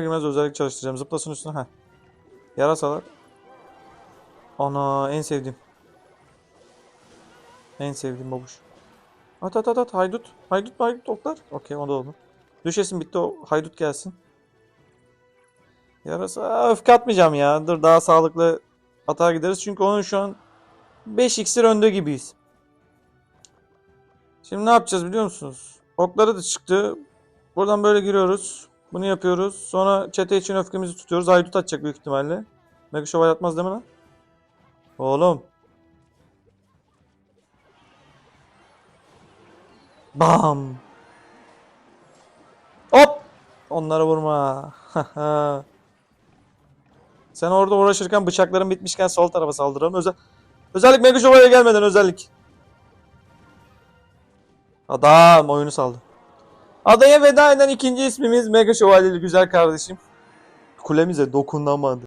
girmez özellik çalıştıracağım. Zıplasın üstüne. Heh. Yarasalar. Ana en sevdiğim. En sevdiğim babuş. At at at at haydut. Haydut haydut oklar. Okey o da olur. Düşesin bitti o haydut gelsin. Yarasa öfke atmayacağım ya. Dur daha sağlıklı atağa gideriz. Çünkü onun şu an 5 iksir önde gibiyiz. Şimdi ne yapacağız biliyor musunuz? Okları da çıktı. Buradan böyle giriyoruz. Bunu yapıyoruz. Sonra çete için öfkemizi tutuyoruz. Haydut atacak büyük ihtimalle. Mega atmaz değil mi lan? Oğlum. Bam. Hop. Onlara vurma. Sen orada uğraşırken bıçakların bitmişken sol tarafa saldıralım. Özel özellik Mega gelmeden özellik. Adam oyunu saldı. Adaya veda eden ikinci ismimiz Mega Şövalyeli güzel kardeşim. Kulemize dokunamadı.